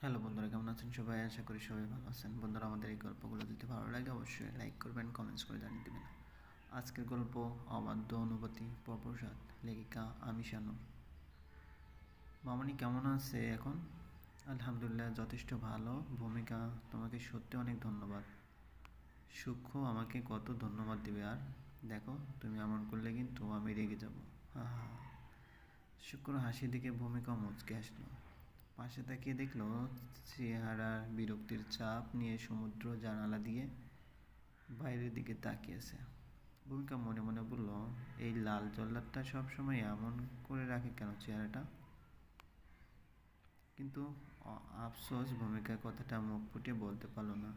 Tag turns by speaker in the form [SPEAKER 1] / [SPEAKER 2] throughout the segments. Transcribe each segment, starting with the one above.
[SPEAKER 1] Hello বন্ধুরা, কেমন আছেন সবাই? আশা করি সবাই ভালো আছেন। বন্ধুরা, আমাদের এই গল্পগুলো যদি ভালো লাগে, অবশ্যই লাইক করবেন কমেন্টস করে জানিয়ে দেবেন। আজকের গল্প অবাধ্য অনুভূতি, প্রপ্রসাদ, লেখিকা আমি শানু মামনি, কেমন আছে এখন? আলহামদুলিল্লাহ, যথেষ্ট ভালো। ভূমিকা, তোমাকে সত্যি অনেক ধন্যবাদ। সূক্ষ্ম আমাকে কত ধন্যবাদ দিবে, আর? দেখো, তুমি এমন করলে কিন্তু আমি রেগে যাব। হা হা শুক্র হাসি দিকে ভূমিকা মুচকে আসলো। পাশে তাকিয়ে দেখল চেহারার বিরক্তির চাপ নিয়ে সমুদ্র জানালা দিয়ে বাইরের দিকে তাকিয়েছে। ভূমিকা মনে মনে বলল, এই লাল জল্লাদটা সবসময় এমন করে রাখে কেন চেহারাটা? কিন্তু আফসোস ভূমিকার কথাটা মুখ ফুটে বলতে পারল না।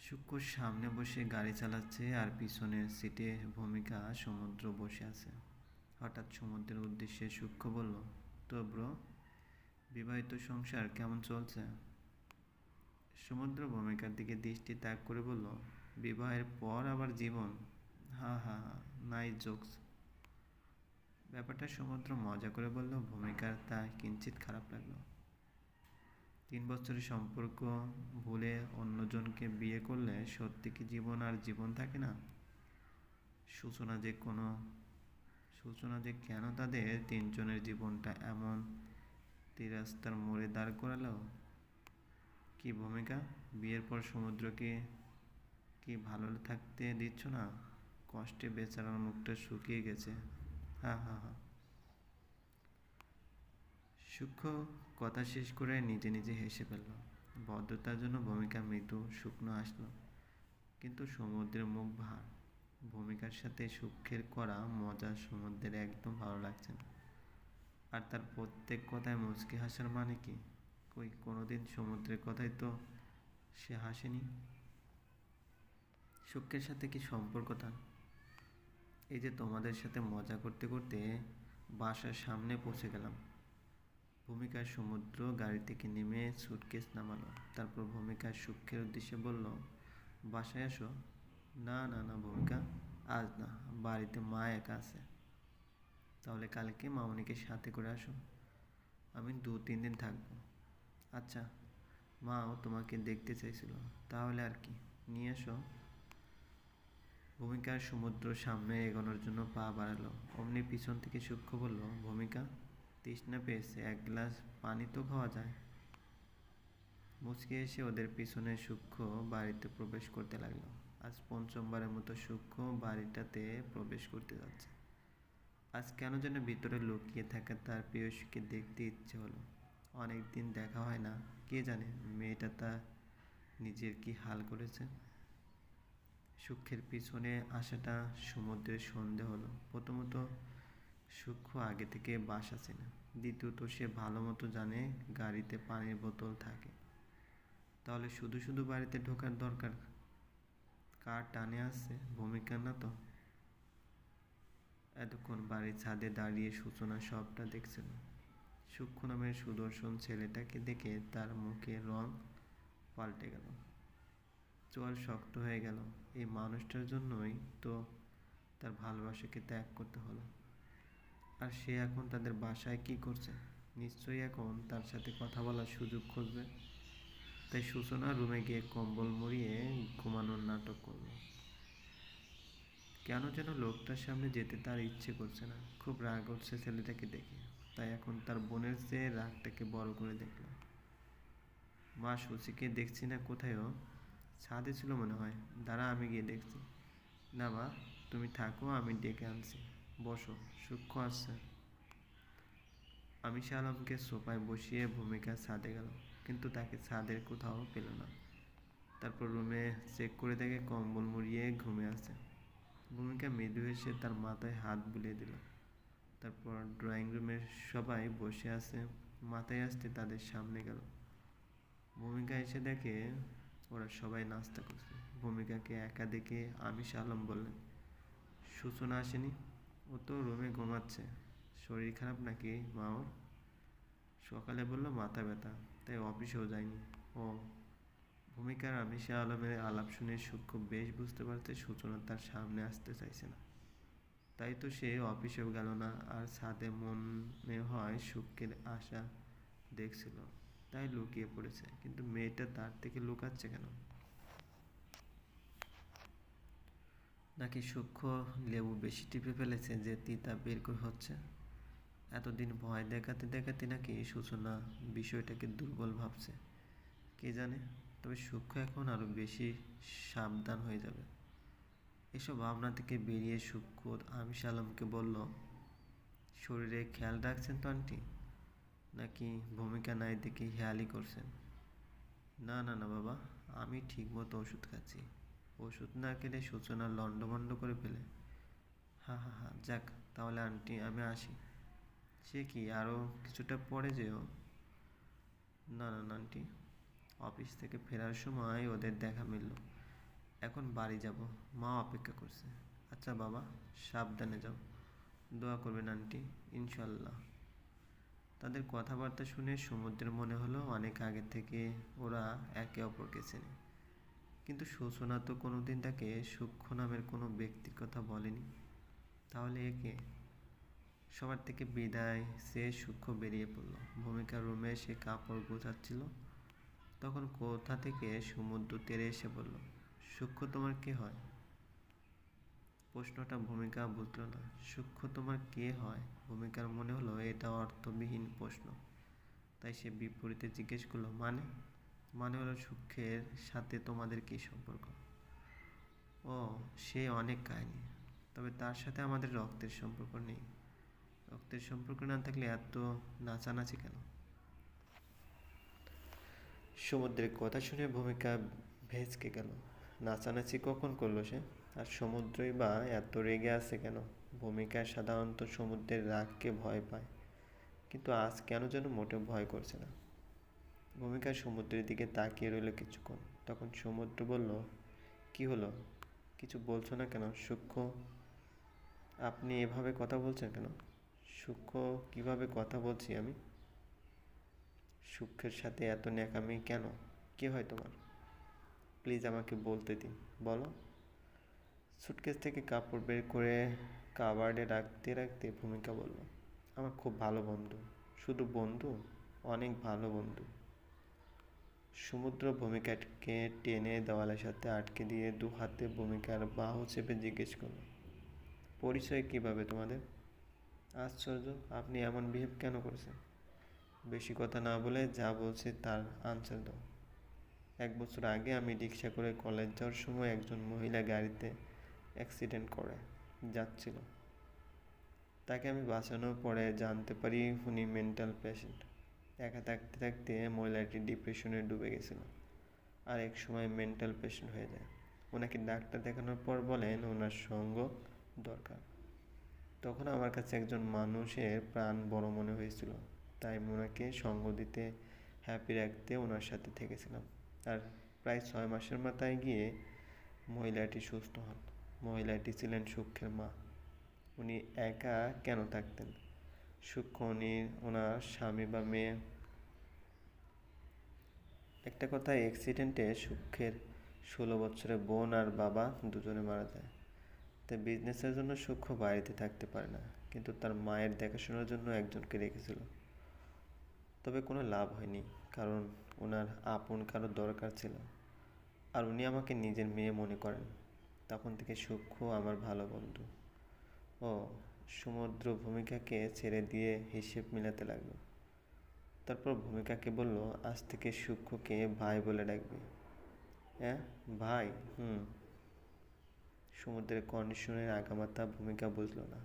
[SPEAKER 1] সূক্ষ্ম সামনে বসে গাড়ি চালাচ্ছে আর পিছনের সিটে ভূমিকা সমুদ্র বসে আছে। হঠাৎ সমুদ্রের উদ্দেশ্যে সূক্ষ্ম বলল, তো ব্রো বিবাহিত সংসার কেমন চলছে? সমুদ্র ভূমিকার দিকে দৃষ্টি ত্যাগ করে বলল, বিবাহের পর আবার জীবন? হা হা হা নাই জোকস ব্যাপারটা সমুদ্র মজা করে বলল, ভূমিকার তা কিঞ্চিত খারাপ লাগল। তিন বছরের সম্পর্ক ভুলে অন্যজনকে বিয়ে করলে সত্যি কি জীবন আর জীবন থাকে না? সূচনা যে কোনো, সূচনা যে কেন তাদের তিনজনের জীবনটা এমন তিরাস্তার মোড়ে দাঁড় করালো? কি ভূমিকা? বিয়ের পর সমুদ্রকে কি ভালো থাকতে দিচ্ছ না? কষ্টে বেচারার মুখটা শুকিয়ে গেছে। হা হা হা। সূক্ষ্ম কথা শেষ করে নিজে নিজে হেসে ফেলল। ভদ্রতার জন্য ভূমিকা মৃদু, শুকনো আসলো। কিন্তু সমুদ্রের মুখ ভার। ভূমিকার সাথে সূক্ষ্মের করা মজা সমুদ্রের একদম ভালো লাগছে না। আর তার প্রত্যেক কথায় মুচকি হাসার মানে কি? কই, কোনোদিন সমুদ্রের কথাই তো সে হাসেনি? সুখের সাথে কি সম্পর্ক তার? এই যে তোমাদের সাথে মজা করতে করতে বাসার সামনে পৌঁছে গেলাম। ভূমিকার সমুদ্র গাড়ি থেকে নেমে সুটকেস নামালো। তারপর ভূমিকার সুখের উদ্দেশ্যে বলল, বাসায় আসো। না না না, ভূমিকা, আজ না, বাড়িতে মা একা আছে। তাহলে কালকে মামনিকে সাথে করে আসো। আমি দু, তিন দিন থাকব। আচ্ছা মাও তোমাকে দেখতে চাইছিল। তাহলে আর কি, নিয়ে এসো ভূমিকার সমুদ্র সামনে এগোনোর জন্য পা বাড়ালো। অমনি পিছন থেকে সূক্ষ্ম বলল, ভূমিকা, তৃষ্ণা পেয়েছে, এক গ্লাস পানি তো খাওয়া যায়। মুচকে এসে ওদের পিছনে সূক্ষ্ম বাড়িতে প্রবেশ করতে লাগল। আজ পঞ্চমবারের মতো সূক্ষ্ম বাড়িটাতে প্রবেশ করতে যাচ্ছে। আজ কেন যেন ভিতরে লুকিয়ে থাকা তার প্রিয়সীকে দেখতে ইচ্ছে হলো। অনেক দিন দেখা হয় না, কে জানে মেয়েটা তা নিজের কি হাল করেছে। সুখের পিছনে আসাটা সমুদ্রের সন্ধে হলো। প্রথমত সূক্ষ্ম আগে থেকে বাসা চেনে। দ্বিতীয়ত, সে ভালো মতো জানে গাড়িতে পানির বোতল থাকে। তাহলে শুধু শুধু বাড়িতে ঢোকার দরকার? কার টানে আসছে ভূমিকা না তো? এতক্ষণ বাড়ির ছাদে দাঁড়িয়ে সূচনা সবটা দেখছিল সূক্ষ্ম নামের সুদর্শন ছেলেটাকে দেখে তার মুখে রং পাল্টে গেল। চোয়াল শক্ত হয়ে গেল। এই মানুষটার জন্যই তো তার ভালোবাসাকে ত্যাগ করতে হলো। আর সে এখন তাদের বাসায় কি করছে? নিশ্চয়ই এখন তার সাথে কথা বলার সুযোগ খুঁজবে। তাই সূচনা রুমে গিয়ে কম্বল মুড়িয়ে ঘুমানোর নাটক করল। কেন যেন লোকটার সামনে যেতে তার ইচ্ছে করছে না। খুব রাগ উঠছে ছেলেটাকে দেখে। তাই এখন তার বোনের চেয়ে রাগটাকে বড় করে দেখল মা সচিকে দেখছি না কোথায়ও ছাদে ছিল মনে হয়। দাঁড়া, আমি গিয়ে দেখছি। না মা, তুমি থাকো, আমি ডেকে আনছি। বসো, সূক্ষ্ম আসছে আমি আলমকে সোফায় বসিয়ে ভূমিকা ছাদে গেল কিন্তু তাকে ছাদের কোথাও পেল না। তারপর রুমে চেক করে দেখে কম্বল মুড়িয়ে ঘুমে আছে। ভূমিকা মৃদু এসে তার মাথায় হাত বুলিয়ে দিল। তারপর ড্রয়িং রুমের সবাই বসে আছে, মাথায় আসতে তাদের সামনে গেল। ভূমিকা এসে দেখে ওরা সবাই নাস্তা করছে। ভূমিকাকে একা দেখে আমি আলম বললেন, সূচনা আসেনি? ও তো রুমে ঘুমাচ্ছে। শরীর খারাপ নাকি মা ওর? সকালে বলল, মাথা ব্যথা, তাই অফিসেও যায়নি। ও ভূমিকার আমিষা আলমের আলাপ শুনে সূক্ষ্ম বেশ বুঝতে পারছে সূচনা তার সামনে আসতে চাইছে না। তাই তো সে অফিসেও গেল না, আর ছাদে মনে হয় সুখের আশা দেখছিল। তাই লুকিয়ে পড়েছে, কিন্তু মেয়েটা তার থেকে লুকাচ্ছে কেন? নাকি সূক্ষ্ম লেবু বেশি টিপে ফেলেছে যে তিতা বের করে হচ্ছে? এতদিন ভয় দেখাতে দেখাতে নাকি সূচনা বিষয়টাকে দুর্বল ভাবছে, কে জানে? তবে সূক্ষ্ম এখন আরও বেশি সাবধান হয়ে যাবে। এসব ভাবনা থেকে বেরিয়ে সূক্ষ্ম আমিষ আলমকে বলল, শরীরে খেয়াল রাখছেন তো আন্টি? নাকি ভূমিকা নাই দেখে হেয়ালি করছেন? না না না বাবা, আমি ঠিকমতো ওষুধ খাচ্ছি। ওষুধ না খেলে সূচনা লণ্ডভণ্ড করে ফেলে। হা হা হা, যাক, তাহলে আন্টি, আমি আসি। সে কি আরও কিছুটা পরে যেও? না না না আন্টি অফিস থেকে ফেরার সময় ওদের দেখা মিলল। এখন বাড়ি যাব। মা অপেক্ষা করছে। আচ্ছা বাবা, সাবধানে যাও। দোয়া করবেন আন্টি, ইনশাল্লাহ। তাদের কথাবার্তা শুনে সমুদ্রের মনে হলো অনেক আগে থেকে ওরা একে অপরকে চেনে। কিন্তু সূচনা তো কোনোদিন তাকে সূক্ষ্ম নামের কোনো ব্যক্তির কথা বলেনি। তাহলে একে সবার থেকে বিদায় সে সূক্ষ্ম বেরিয়ে পড়ল। ভূমিকা রুমে সে কাপড় গোছাচ্ছিল। তখন কোথা থেকে সমুদ্র তেরে এসে বলল, সূক্ষ্ম তোমার কে হয়? প্রশ্নটা ভূমিকা বুঝল না। সূক্ষ্ম তোমার কে হয়? ভূমিকার মনে হলো, এটা অর্থবিহীন প্রশ্ন। তাই সে বিপরীতে জিজ্ঞেস করল মানে? মানে হলো সূক্ষ্মের সাথে তোমাদের কী সম্পর্ক? ও, সে অনেক কাহিনী। তবে তার সাথে আমাদের রক্তের সম্পর্ক নেই। রক্তের সম্পর্ক না থাকলে এত নাচানাচি কেন? সমুদ্রের কথা শুনে ভূমিকা ভেজকে গেল। নাচানাচি কখন করল সে? আর সমুদ্রই বা এত রেগে আছে কেন? ভূমিকা সাধারণত সমুদ্রের রাগকে ভয় পায়, কিন্তু আজ কেন যেন মোটেও ভয় করছে না। ভূমিকা সমুদ্রের দিকে তাকিয়ে রইল কিছুক্ষণ। তখন সমুদ্র বলল, কি হলো? কিছু বলছো না কেন? সূক্ষ্ম, আপনি এভাবে কথা বলছেন কেন? সূক্ষ্ম কীভাবে কথা বলছি আমি? সূক্ষ্মের সাথে এত ন্যাকামি কেন? কি হয় তোমার? প্লিজ আমাকে বলতে দিন, বলো। সুটকেস থেকে কাপড় বের করে কাবার্ডে রাখতে রাখতে ভূমিকা বলল, আমার খুব ভালো বন্ধু, শুধু বন্ধু, অনেক ভালো বন্ধু। সমুদ্র ভূমিকাকে টেনে দেওয়ালের সাথে আটকে দিয়ে দু হাতে ভূমিকার বাহু চেপে জিজ্ঞেস করল, পরিচয় কীভাবে তোমাদের? আশ্চর্য, আপনি এমন বিহেভ কেন করেছেন? বেশি কথা না বলে যা বলছে তার আনসার দাও। এক বছর আগে আমি রিক্সা করে কলেজ যাওয়ার সময় একজন মহিলা গাড়িতে অ্যাক্সিডেন্ট করে, যাচ্ছিল। তাকে আমি বাঁচানোর পরে জানতে পারি উনি মেন্টাল পেশেন্ট একা থাকতে থাকতে মহিলাটি ডিপ্রেশনে ডুবে গেছিল আর এক সময় মেন্টাল পেশেন্ট হয়ে যায়। ওনাকে ডাক্তার দেখানোর পর বলেন ওনার সঙ্গ দরকার। তখন আমার কাছে একজন মানুষের প্রাণ বড় মনে হয়েছিল। তাই ওনাকে সঙ্গ দিতে হ্যাপি রাখতে ওনার সাথে থেকেছিলাম। আর প্রায় ছয় মাসের মাথায় গিয়ে মহিলাটি সুস্থ হন। মহিলাটি ছিলেন সূক্ষ্মের মা। উনি একা কেন থাকতেন? সূক্ষ্ম উনি ওনার স্বামী বা মেয়ে। একটা কথা অ্যাক্সিডেন্টে সূক্ষ্মের ষোলো বছরের বোন আর বাবা দুজনে মারা যায়। তাই বিজনেসের জন্য সূক্ষ্ম বাড়িতে থাকতে পারে না। কিন্তু তার মায়ের দেখাশোনার জন্য একজনকে রেখেছিল। তবে কোনো লাভ হয়নি, কারণ ওনার আপন কারও দরকার ছিল। আর উনি আমাকে নিজের মেয়ে মনে করেন, তখন থেকে সূক্ষ্ম আমার ভালো বন্ধু। ও সমুদ্র ভূমিকাকে ছেড়ে দিয়ে হিসেব মিলাতে লাগল। তারপর ভূমিকাকে বলল, আজ থেকে সূক্ষ্মকে ভাই বলে ডাকবে। হ্যাঁ ভাই? হুম। সমুদ্রের কন্ডিশনের আগামাতা ভূমিকা বুঝলো না।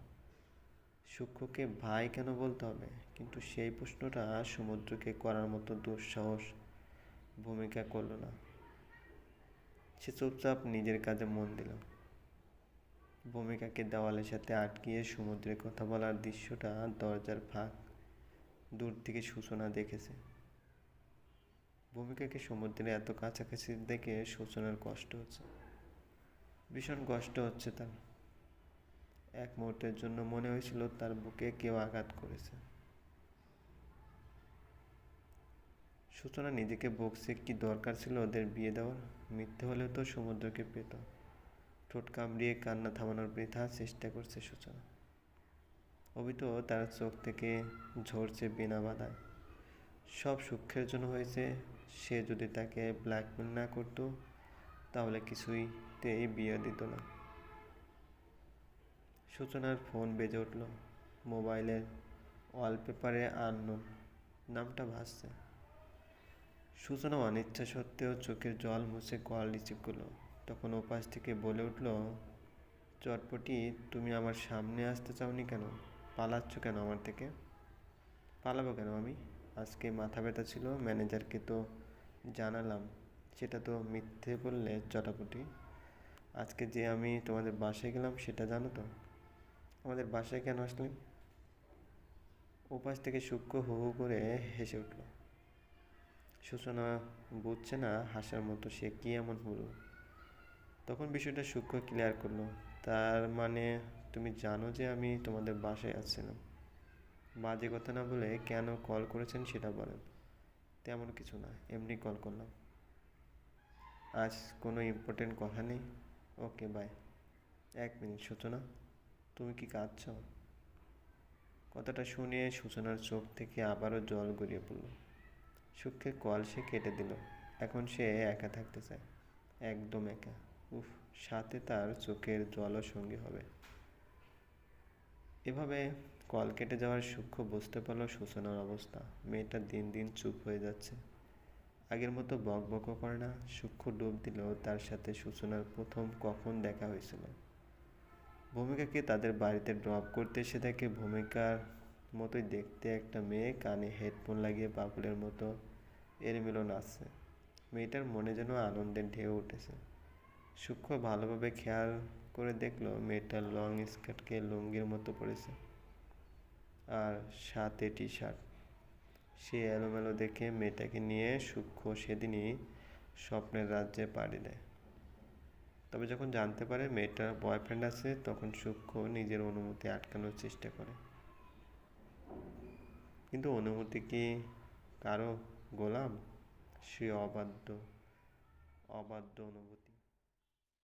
[SPEAKER 1] সূক্ষ্মকে ভাই কেন বলতে হবে? কিন্তু সেই প্রশ্নটা সমুদ্রকে করার মতো দুঃসাহস ভূমিকা করল না। সে চুপচাপ নিজের কাজে মন দিল। ভূমিকাকে দেওয়ালের সাথে আটকিয়ে সমুদ্রের কথা বলার দৃশ্যটা দরজার ফাঁক দূর থেকে সূচনা দেখেছে। ভূমিকাকে সমুদ্রে এত কাছাকাছি দেখে সূচনার কষ্ট হচ্ছে। ভীষণ কষ্ট হচ্ছে তার। এক মুহূর্তের জন্য মনে হয়েছিল তার বুকে কেউ আঘাত করেছে। সূচনা নিজেকে বকছে, কি দরকার ছিল ওদের বিয়ে দেওয়ার? মিথ্যে হলেও তো সমুদ্রকে পেত। ঠোঁট কামড়িয়ে কান্না থামানোর বৃথা চেষ্টা করছে সূচনা। অভিত তার চোখ থেকে ঝরছে বিনা বাধায়। সব সুখের জন্য হয়েছে, সে যদি তাকে ব্ল্যাকমেল না করতো, তাহলে কিছুইতেই বিয়ে দিত না। সূচনার ফোন বেজে উঠল, মোবাইলের ওয়ালপেপারে আননোন, নামটা ভাসছে। সূচনা অনিচ্ছা সত্ত্বেও চোখের জল মুছে কল রিসিভ করল তখন ওপাশ থেকে বলে উঠল, চটপটি, তুমি আমার সামনে আসতে চাওনি কেন? পালাচ্ছ কেন আমার থেকে? পালাবো কেন আমি? আজকে মাথা ব্যথা ছিল, ম্যানেজারকে তো জানালাম। সেটা তো মিথ্যে বললে চটাপটি। আজকে যে আমি তোমাদের বাসায় গেলাম, সেটা জানো তো? আমাদের বাসায় কেন আসলে? ওপাশ থেকে সূক্ষ্ম হু হু করে হেসে উঠল। সূচনা বুঝছে না হাসার মতো সে কি এমন হলো? তখন বিষয়টা সূক্ষ্ম ক্লিয়ার করল। তার মানে তুমি জানো যে আমি তোমাদের বাসায় আসছিলাম। বাজে কথা না বলে কেন কল করেছেন সেটা বলেন। তেমন কিছু না, এমনি কল করলাম। আজ কোনো ইম্পর্টেন্ট কথা নেই। ওকে বাই এক মিনিট, সূচনা, তুমি কি কাঁদছ? কথাটা শুনে সূচনার চোখ থেকে আবারও জল গড়িয়ে পড়ল। সুখে কল সে কেটে দিল। এখন সে একা থাকতে চায়। একদম একা। উফ, সাথে তার চোখের জলও সঙ্গী হবে। এভাবে কল কেটে যাওয়ার সূক্ষ্ম বুঝতে পারল সূচনার অবস্থা। মেয়েটা দিন দিন চুপ হয়ে যাচ্ছে। আগের মতো বক বকও করে না। সূক্ষ্ম ডুব দিলেও তার সাথে সূচনার প্রথম কখন দেখা হয়েছিল। ভূমিকাকে তাদের বাড়িতে ড্রপ করতে এসে দেখে ভূমিকার মতোই দেখতে একটা মেয়ে, কানে হেডফোন লাগিয়ে বাবুলের মতো এলোমেলো নাচছে মেয়েটার মনে যেন আনন্দের ঢেউ উঠেছে। সূক্ষ্ম ভালোভাবে খেয়াল করে দেখল মেয়েটার লং স্কার্টকে লুঙ্গির মতো পড়েছে আর সাথে টি শার্ট সে এলোমেলো দেখে মেয়েটাকে নিয়ে সূক্ষ্ম সেদিনই স্বপ্নের রাজ্যে পাড়ি দেয়। তবে যখন জানতে পারে মেয়েটার বয়ফ্রেন্ড আছে, তখন সূক্ষ্ম নিজের অনুমতি আটকানোর চেষ্টা করে। কিন্তু অনুমতি কি কারও গোলাম? সে অবাধ্য অবাধ্য অনুভূতি।